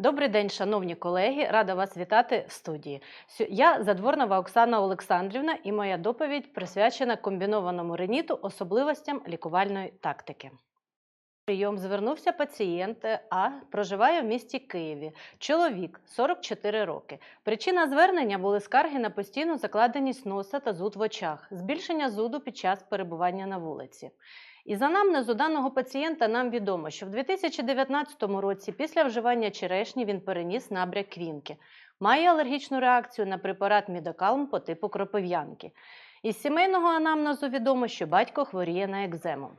Добрий день, шановні колеги. Рада вас вітати в студії. Я Задворнова Оксана Олександрівна і моя доповідь присвячена комбінованому реніту особливостям лікувальної тактики. Прийом звернувся пацієнт А, проживає в місті Києві. Чоловік 44 роки. Причина звернення були скарги на постійну закладеність носа та зуд в очах, збільшення зуду під час перебування на вулиці. Із анамнезу даного пацієнта нам відомо, що в 2019 році після вживання черешні він переніс набряк квінки. Має алергічну реакцію на препарат Мідокалм по типу кропив'янки. Із сімейного анамнезу відомо, що батько хворіє на екзему.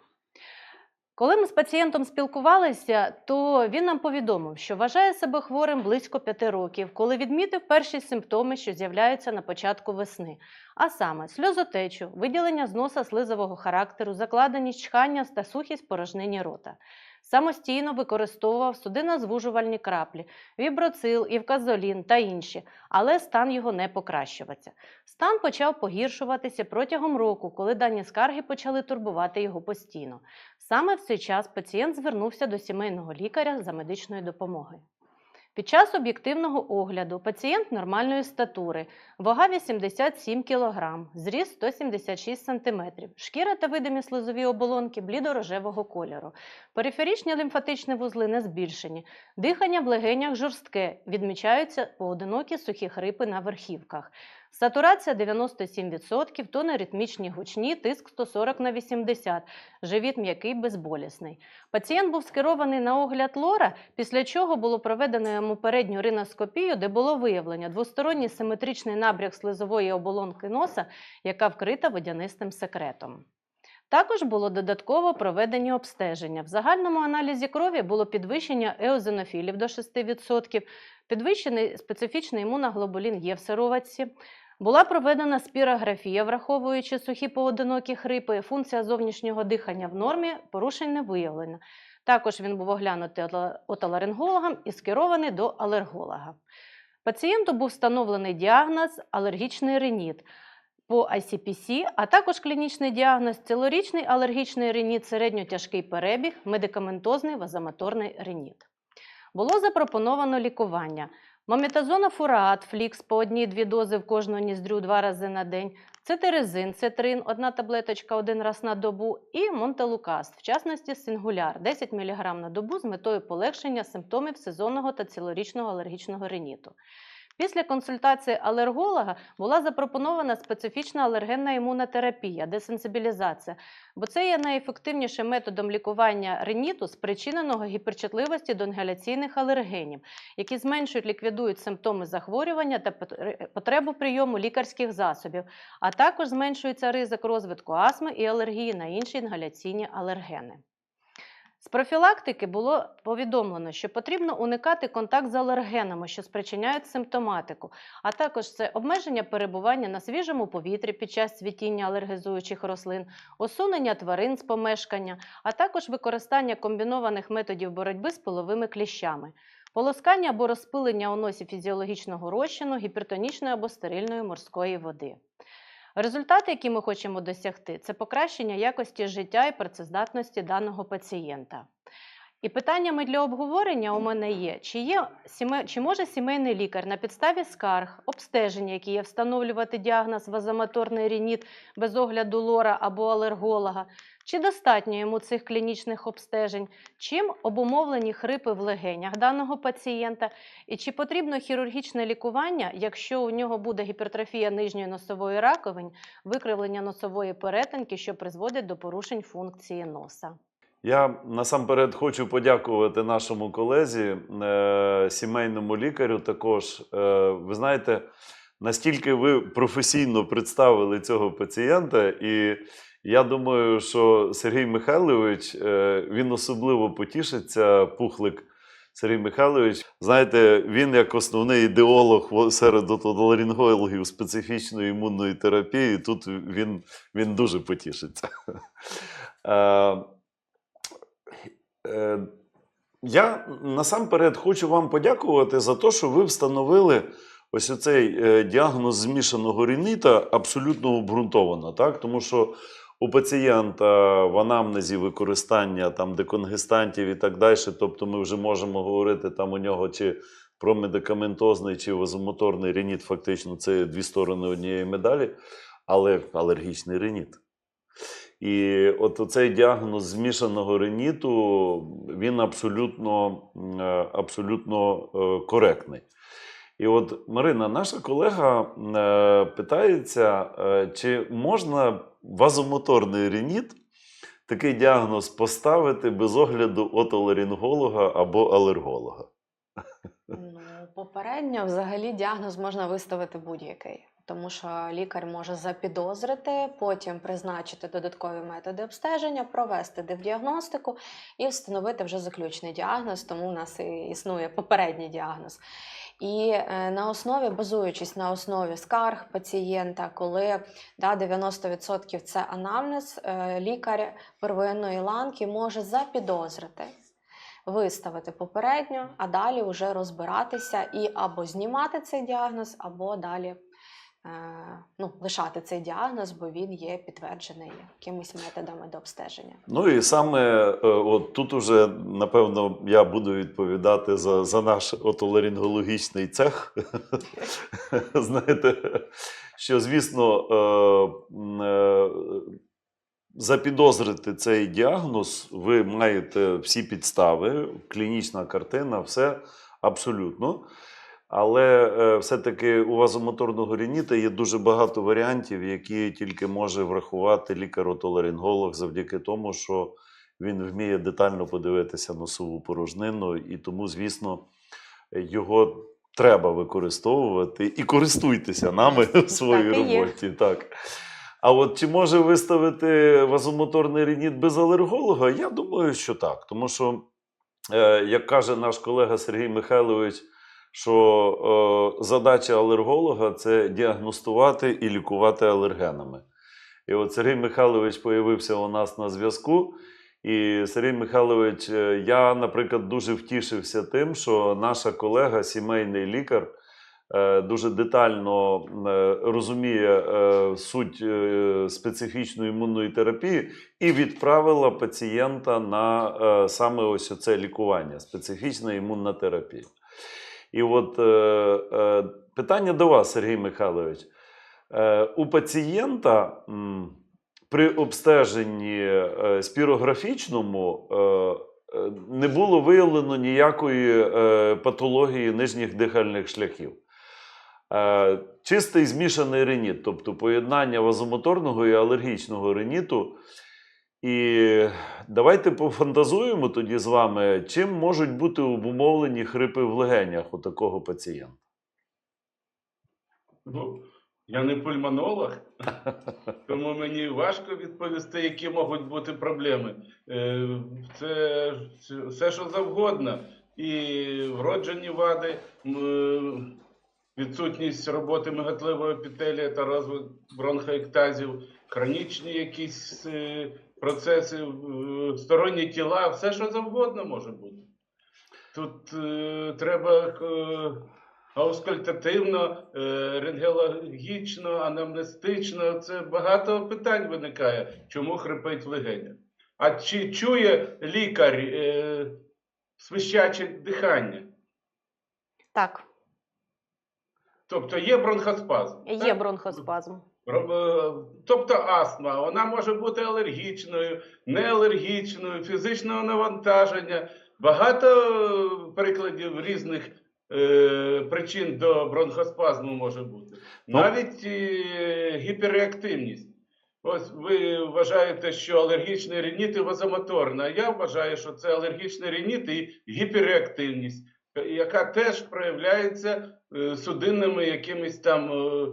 Коли ми з пацієнтом спілкувалися, то він нам повідомив, що вважає себе хворим близько п'яти років, коли відмітив перші симптоми, що з'являються на початку весни, а саме сльозотечу, виділення з носа слизового характеру, закладеність чхання та сухість порожнині рота. Самостійно використовував судинозвужувальні краплі, віброцил, івказолін та інші, але стан його не покращувався. Стан почав погіршуватися протягом року, коли дані скарги почали турбувати його постійно. Саме в цей час пацієнт звернувся до сімейного лікаря за медичною допомогою. Під час об'єктивного огляду пацієнт нормальної статури, вага 87 кг, зріст 176 см, шкіра та видимі слизові оболонки блідо-рожевого кольору, периферичні лімфатичні вузли не збільшені, дихання в легенях жорстке, відмічаються поодинокі сухі хрипи на верхівках. Сатурація 97%, тони ритмічні гучні, тиск 140 на 80, живіт м'який, безболісний. Пацієнт був скерований на огляд лора, після чого було проведено йому передню риноскопію, де було виявлено двосторонній симетричний набряк слизової оболонки носа, яка вкрита водянистим секретом. Також було додатково проведені обстеження. В загальному аналізі крові було підвищення еозинофілів до 6%, підвищений специфічний імуноглобулін Є в сироватці. Була проведена спірографія, враховуючи сухі поодинокі хрипи, функція зовнішнього дихання в нормі, порушень не виявлено. Також він був оглянутий отоларингологом і скерований до алерголога. Пацієнту був встановлений діагноз алергічний реніт по ICPC, а також клінічний діагноз цілорічний алергічний реніт, середньотяжкий перебіг, медикаментозний вазомоторний реніт. Було запропоновано лікування. Мометазонофураат, флікс по одній-дві дози в кожну ніздрю два рази на день, цитиризин, цитрин, одна таблеточка один раз на добу і монтелукаст, в частності сингуляр, 10 мг на добу з метою полегшення симптомів сезонного та цілорічного алергічного риніту. Після консультації алерголога була запропонована специфічна алергенна імунотерапія, десенсибілізація, бо це є найефективнішим методом лікування риніту, спричиненого гіперчутливості до інгаляційних алергенів, які зменшують ліквідують симптоми захворювання та потребу прийому лікарських засобів, а також зменшується ризик розвитку астми і алергії на інші інгаляційні алергени. З профілактики було повідомлено, що потрібно уникати контакт з алергенами, що спричиняють симптоматику, а також це обмеження перебування на свіжому повітрі під час цвітіння алергізуючих рослин, усунення тварин з помешкання, а також використання комбінованих методів боротьби з пиловими кліщами, полоскання або розпилення у носі фізіологічного розчину, гіпертонічної або стерильної морської води. Результати, які ми хочемо досягти, це покращення якості життя і працездатності даного пацієнта. І питаннями для обговорення у мене є, чи, є чи може сімейний лікар на підставі скарг, обстеження, які є встановлювати діагноз вазомоторний рініт без огляду лора або алерголога, чи достатньо йому цих клінічних обстежень, чим обумовлені хрипи в легенях даного пацієнта, і чи потрібно хірургічне лікування, якщо у нього буде гіпертрофія нижньої носової раковини, викривлення носової перетинки, що призводить до порушень функції носа. Я насамперед хочу подякувати нашому колезі, е, сімейному лікарю. Також е, ви знаєте, настільки ви професійно представили цього пацієнта, і я думаю, що Сергій Михайлович е, він особливо потішиться, пухлик. Сергій Михайлович, знаєте, він як основний ідеолог серед отоларингологів специфічної імунної терапії, тут він, він дуже потішиться. Е, Я насамперед хочу вам подякувати за те, що ви встановили ось оцей е, діагноз змішаного рінита абсолютно обґрунтовано, так? Тому що у пацієнта в анамнезі використання там деконгестантів і так далі. Тобто ми вже можемо говорити там у нього чи про медикаментозний чи вазомоторний реніт, фактично це дві сторони однієї медалі, але алергічний реніт. І от цей діагноз змішаного реніту, він абсолютно, е, абсолютно е, коректний. І от Марина, наша колега е, питається, чи можна вазомоторний реніт, такий діагноз поставити без огляду отоларинголога або алерголога. Ну, попередньо взагалі діагноз можна виставити будь-який, тому що лікар може запідозрити, потім призначити додаткові методи обстеження, провести діагностику і встановити вже заключний діагноз, тому у нас і існує попередній діагноз. І е, на основі, базуючись на основі скарг пацієнта, коли да, 90% це анамнез, е, лікар первинної ланки може запідозрити виставити попередньо, а далі вже розбиратися і або знімати цей діагноз, або далі ну, лишати цей діагноз, бо він є підтверджений якимись методами до обстеження. Ну і саме е, от тут уже, напевно, я буду відповідати за, за наш отоларингологічний цех. Знаєте, що, звісно, е, е, запідозрити цей діагноз, ви маєте всі підстави, клінічна картина, все абсолютно. Але е, все-таки у вазомоторного рініта є дуже багато варіантів, які тільки може врахувати лікар-отоларинголог завдяки тому, що він вміє детально подивитися носову порожнину, і тому, звісно, його треба використовувати і користуйтеся нами в своїй роботі. Так. А от чи може виставити вазомоторний реніт без алерголога? Я думаю, що так. Тому що, е, як каже наш колега Сергій Михайлович, що е, задача алерголога це діагностувати і лікувати алергенами. І от Сергій Михайлович появився у нас на зв'язку. І Сергій Михайлович, е, я, наприклад, дуже втішився тим, що наша колега, сімейний лікар, е, дуже детально е, розуміє суть специфічної імунної терапії і відправила пацієнта на саме ось це лікування, специфічна імунна терапія. І от е, е, питання до вас, Сергій Михайлович. Е, у пацієнта м, при обстеженні е, спірографічному е, е, не було виявлено ніякої е, патології нижніх дихальних шляхів. Е, чистий змішаний реніт, тобто поєднання вазомоторного і алергічного реніту. І давайте пофантазуємо тоді з вами, чим можуть бути обумовлені хрипи в легенях у такого пацієнта. Ну, я не пульмонолог, тому мені важко відповісти, які можуть бути проблеми. Е, Це все, що завгодно. І вроджені вади, відсутність роботи миготливого епітелія та розвиток бронхоектазів, хронічні якісь е, процеси, е, сторонні тіла, все, що завгодно може бути. Тут е, треба е, аускультативно, е, рентгенологічно, анамнестично. Це багато питань виникає, чому хрипить в легенях. А чи чує лікар е, свищаче дихання? Так, Тобто є бронхоспазм. є так? бронхоспазм. Е, Тобто астма, вона може бути алергічною, неалергічною, фізичного навантаження. Багато прикладів різних е, причин до бронхоспазму може бути. Ну. Навіть е, гіперреактивність. Ось ви вважаєте, що алергічний реніт і вазомоторна. Я вважаю, що це алергічний реніт і гіперреактивність, яка теж проявляється е, судинними якимись там е,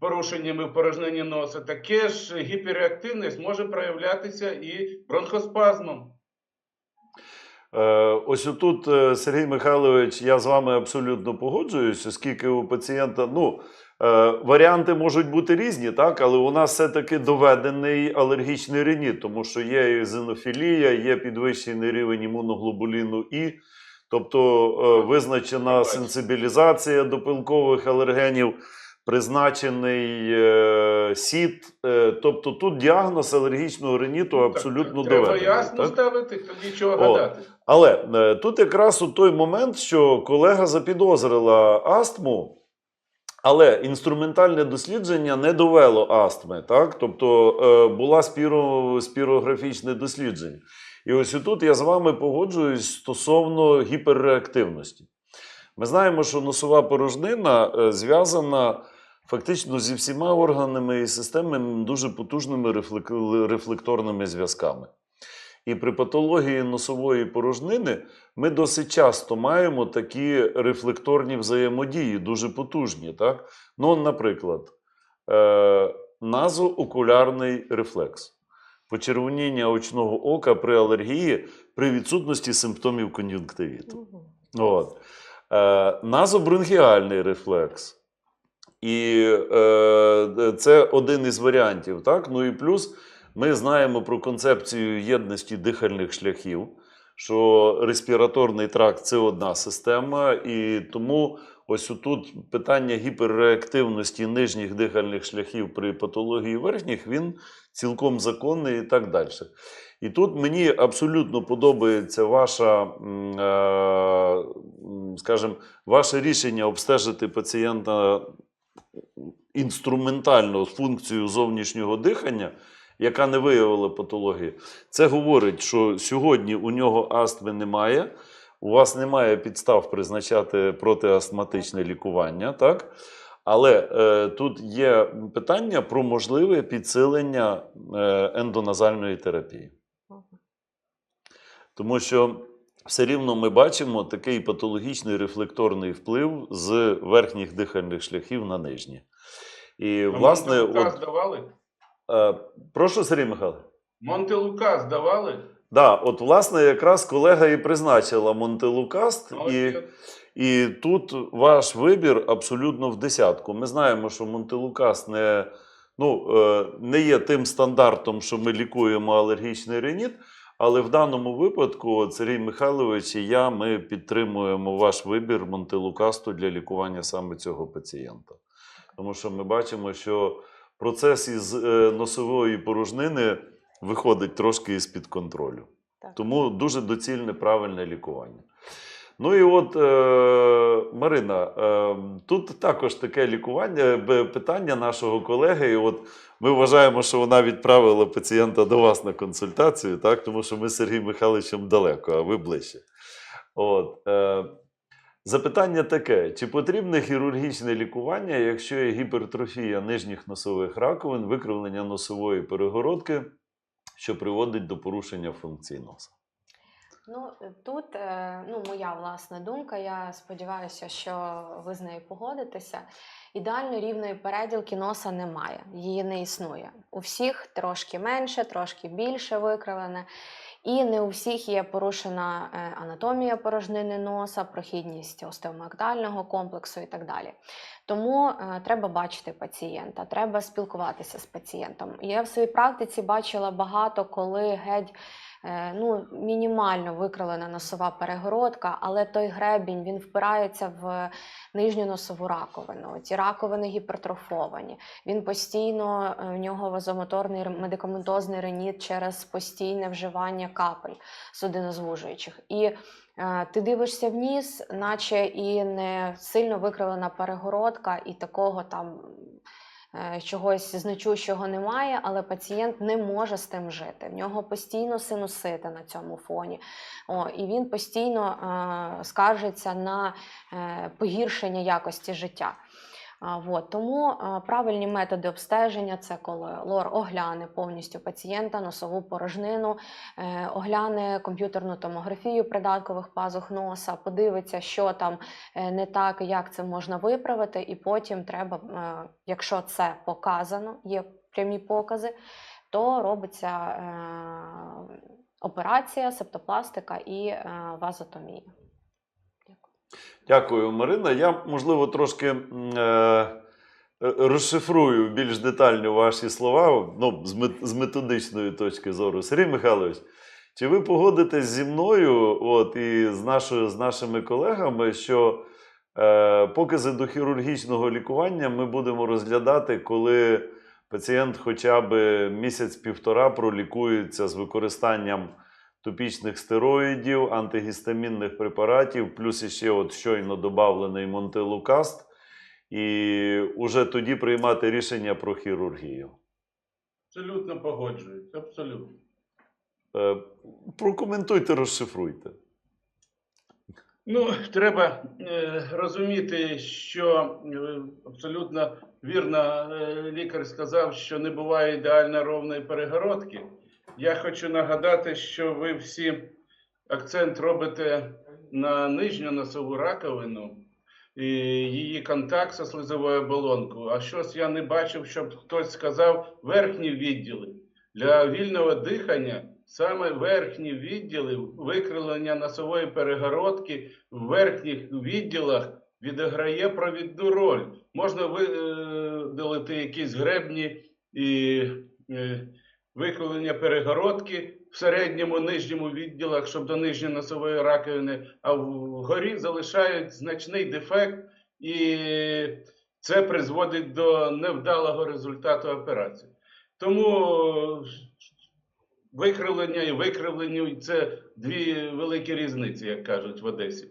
порушеннями в порожненні носа. Таке ж гіперреактивність може проявлятися і бронхоспазмом. Е, Ось отут, е, Сергій Михайлович, я з вами абсолютно погоджуюсь, оскільки у пацієнта, ну, е, варіанти можуть бути різні, так, але у нас все-таки доведений алергічний реніт, тому що є і зенофілія, є підвищений рівень імуноглобуліну І, тобто визначена сенсибілізація до пилкових алергенів. Призначений е, сіт. Е, тобто тут діагноз алергічного риніту Так, абсолютно Треба доведений. ясно так? ставити, тоді чого От. гадати. Але е, тут якраз у той момент, що колега запідозрила астму, але інструментальне дослідження не довело астми. Так? Тобто е, була спіро, спірографічне дослідження. І ось тут я з вами погоджуюсь стосовно гіперреактивності. Ми знаємо, що носова порожнина е, зв'язана фактично зі всіма органами і системами дуже потужними рефлекторними зв'язками. І при патології носової порожнини ми досить часто маємо такі рефлекторні взаємодії, дуже потужні. Так? Ну, наприклад, е, назоокулярний рефлекс, почервоніння очного ока при алергії при відсутності симптомів кон'юнктивіту. От. Е, назобронхіальний рефлекс. І е, це один із варіантів. Так? Ну і плюс ми знаємо про концепцію єдності дихальних шляхів, що респіраторний тракт це одна система, і тому ось тут питання гіперреактивності нижніх дихальних шляхів при патології верхніх, він цілком законний і так далі. І тут мені абсолютно подобається ваша, е, скажімо, ваше рішення обстежити пацієнта інструментальну функцію зовнішнього дихання, яка не виявила патології. Це говорить, що сьогодні у нього астми немає. У вас немає підстав призначати протиастматичне лікування, так? Але е, тут є питання про можливе підсилення е, ендоназальної терапії. Тому що все рівно ми бачимо такий патологічний рефлекторний вплив з верхніх дихальних шляхів на нижні. І, А власне, Монте-Лука от, здавали? е, прошу, Сергій Михайлович. Монте-Лука здавали? Да, от, власне, якраз колега і призначила Монтелукаст, і, і тут ваш вибір абсолютно в десятку. Ми знаємо, що Монтелукаст не, ну, е, не є тим стандартом, що ми лікуємо алергічний реніт, але в даному випадку от Сергій Михайлович і я ми підтримуємо ваш вибір Монтелукасту для лікування саме цього пацієнта. Тому що ми бачимо, що процес із е, носової порожнини виходить трошки із-під контролю. Так. Тому дуже доцільне правильне лікування. Ну і от, е, Марина, е, тут також таке лікування, питання нашого колеги. І от ми вважаємо, що вона відправила пацієнта до вас на консультацію, так? тому що ми з Сергієм Михайловичем далеко, а ви ближче. От, е, запитання таке: чи потрібне хірургічне лікування, якщо є гіпертрофія нижніх носових раковин, викривлення носової перегородки, що приводить до порушення функції носа? Ну тут е, ну, моя власна думка. Я сподіваюся, що ви з нею погодитеся. Ідеально рівної переділки носа немає, її не існує. У всіх трошки менше, трошки більше викривлене. І не у всіх є порушена е, анатомія порожнини носа, прохідність остеомактального комплексу і так далі. Тому е, треба бачити пацієнта, треба спілкуватися з пацієнтом. Я в своїй практиці бачила багато, коли геть ну, мінімально викривлена носова перегородка, але той гребінь він впирається в нижню носову раковину. Ці раковини гіпертрофовані. Він постійно е, в нього вазомоторний медикаментозний реніт через постійне вживання капель судинозвужуючих. І е, ти дивишся вниз, наче і не сильно викривлена перегородка, і такого там. Е, Чогось значущого немає, але пацієнт не може з тим жити. В нього постійно синусити на цьому фоні. О, і він постійно е, скаржиться на е, погіршення якості життя. А, вот. Тому правильні методи обстеження це коли лор огляне повністю пацієнта, носову порожнину, е, огляне комп'ютерну томографію придаткових пазух носа, подивиться, що там е, не так, як це можна виправити, і потім треба, е, якщо це показано, є прямі покази, то робиться операція, септопластика і вазотомія. Дякую, Марина. Я, можливо, трошки е, розшифрую більш детально ваші слова ну, з, мет- з методичної точки зору. Сергій Михайлович, чи ви погодитесь зі мною от, і з, нашою, з нашими колегами, що Е, Покази до хірургічного лікування ми будемо розглядати, коли пацієнт хоча б місяць-півтора пролікується з використанням топічних стероїдів, антигістамінних препаратів, плюс іще от щойно додавлений монтилукаст, і вже тоді приймати рішення про хірургію. Абсолютно погоджуюсь, абсолютно. Е, Прокоментуйте, розшифруйте. Ну, треба е, розуміти, що е, абсолютно вірно е, лікар сказав, що не буває ідеально ровної перегородки. Я хочу нагадати, що ви всі акцент робите на нижню носову раковину і її контакт зі слизовою оболонкою. А щось я не бачив, щоб хтось сказав верхні відділи. Для вільного дихання саме верхні відділи викривлення носової перегородки в верхніх відділах відіграє провідну роль. Можна видалити якісь гребні і викривлення перегородки в середньому нижньому відділах, щоб до нижньої носової раковини, а вгорі залишають значний дефект, і це призводить до невдалого результату операції. Тому викривлення і викривленню це дві великі різниці, як кажуть в Одесі.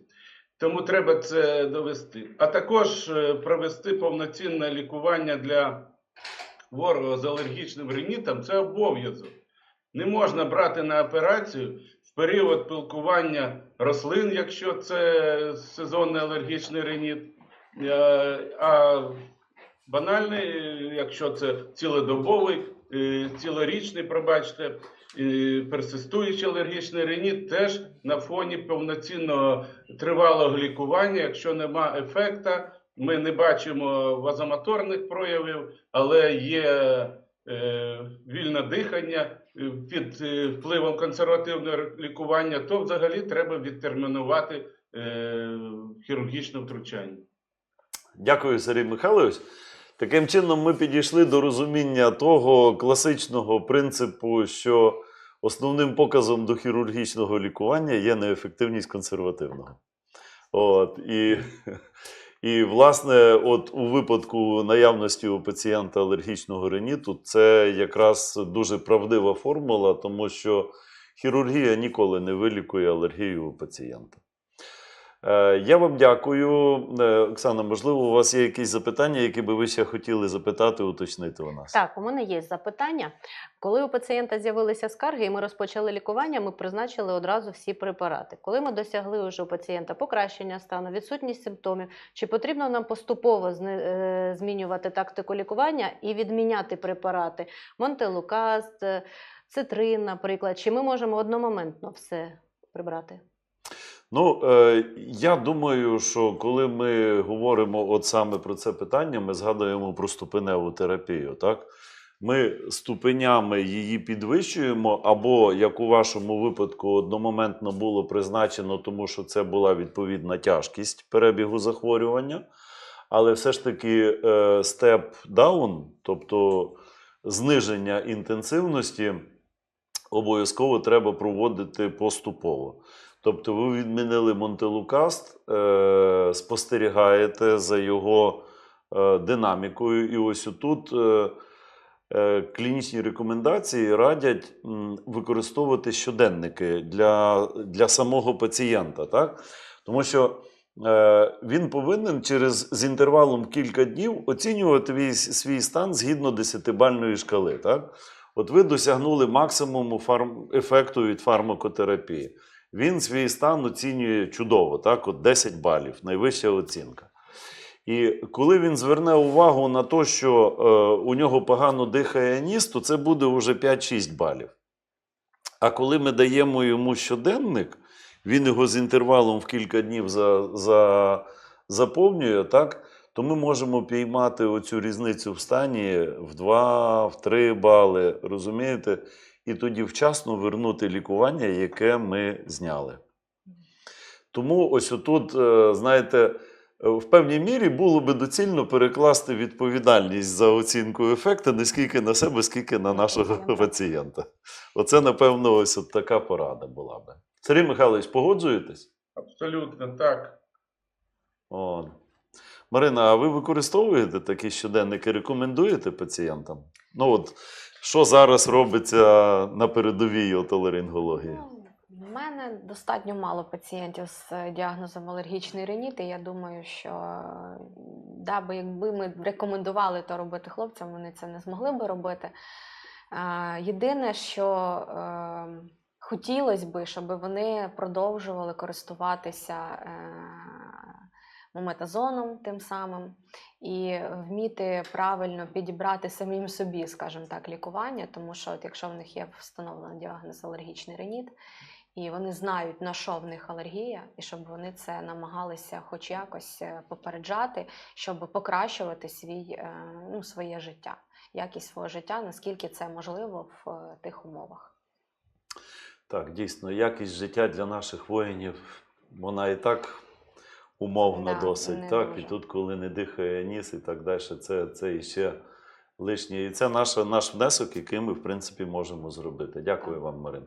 Тому треба це довести. А також е, провести повноцінне лікування для хворого з алергічним ринітом це обов'язок. Не можна брати на операцію в період пилкування рослин, якщо це сезонний алергічний ринит, е, а банальний, якщо це цілодобовий, е, цілорічний, пробачте, е, персистуючий алергічний ринит, теж на фоні повноцінного тривалого лікування, якщо нема ефекта, ми не бачимо вазомоторних проявів, але є е, вільне дихання е, під е, впливом консервативного лікування, то взагалі треба відтермінувати е, хірургічне втручання. Дякую, Сергій Михайлович. Таким чином, ми підійшли до розуміння того класичного принципу, що основним показом до хірургічного лікування є неефективність консервативного. От, і, і, власне, от у випадку наявності у пацієнта алергічного риніту, це якраз дуже правдива формула, тому що хірургія ніколи не вилікує алергію у пацієнта. Е, Я вам дякую. Е, Оксана, можливо, у вас є якісь запитання, які би ви ще хотіли запитати, уточнити у нас? Так, у мене є запитання. Коли у пацієнта з'явилися скарги, і ми розпочали лікування, ми призначили одразу всі препарати. Коли ми досягли вже у пацієнта покращення стану, відсутність симптомів, чи потрібно нам поступово е, змінювати тактику лікування і відміняти препарати Монтелукаст, цитрин, наприклад, чи ми можемо одномоментно все прибрати? Ну, е, я думаю, що коли ми говоримо от саме про це питання, ми згадуємо про ступеневу терапію. Так? Ми ступенями її підвищуємо, або, як у вашому випадку, одномоментно було призначено, тому що це була відповідна тяжкість перебігу захворювання. Але все ж таки степ-даун, тобто зниження інтенсивності, обов'язково треба проводити поступово. Тобто ви відмінили Монтелукаст, е, спостерігаєте за його е, динамікою. І ось отут е, клінічні рекомендації радять використовувати щоденники для, для самого пацієнта. Так? Тому що він повинен через з інтервалом кілька днів оцінювати свій, стан згідно 10-бальної шкали. Так? От ви досягнули максимуму фарм, ефекту від фармакотерапії. Він свій стан оцінює чудово, так, от 10 балів, найвища оцінка. І коли він зверне увагу на те, що е, у нього погано дихає ніс, то це буде вже 5-6 балів. А коли ми даємо йому щоденник, він його з інтервалом в кілька днів за, за, заповнює, так, то ми можемо піймати оцю різницю в стані в 2-3 бали, розумієте? І тоді вчасно вернути лікування, яке ми зняли. Тому ось отут, е, знаєте, е, в певній мірі було би доцільно перекласти відповідальність за оцінку ефекту не скільки на себе, скільки на нашого пацієнта. пацієнта. Оце, напевно, ось от така порада була би. Сергій Михайлович, погоджуєтесь? Абсолютно так. О. Марина, а ви використовуєте такі щоденники, рекомендуєте пацієнтам? Ну от, що зараз робиться на передовій отоларингології? Ну, в мене достатньо мало пацієнтів з е, діагнозом алергічний рініт, і я думаю, що е, да, бо якби ми рекомендували то робити хлопцям, вони це не змогли би робити. Е, Єдине, що е, хотілося би, щоб вони продовжували користуватися мометазоном тим самим і вміти правильно підібрати самим собі, скажімо так, лікування, тому що от якщо в них є встановлений діагноз алергічний реніт, і вони знають, на що в них алергія, і щоб вони це намагалися хоч якось е, попереджати, щоб покращувати свій, е, ну, своє життя, якість свого життя, наскільки це можливо в е, тих умовах. Так, дійсно, якість життя для наших воїнів, вона і так умовна Да, досить. Так, і тут, коли не дихає ніс і так далі, це, це іще лишнє. І це наша, наш внесок, який ми, в принципі, можемо зробити. Дякую Так. вам, Марин.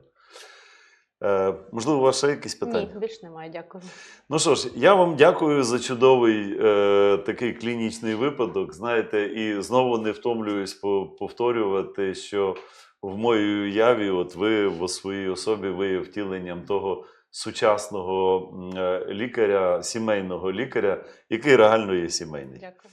Е, можливо, у вас ще якісь питання? Ні, більш немає, дякую. Ну що ж, я вам дякую за чудовий е, такий клінічний випадок. Знаєте, і знову не втомлююсь повторювати, що в моїй уяві, от ви в своїй особі ви є втіленням того сучасного е, лікаря, сімейного лікаря, який реально є сімейний. Дякую.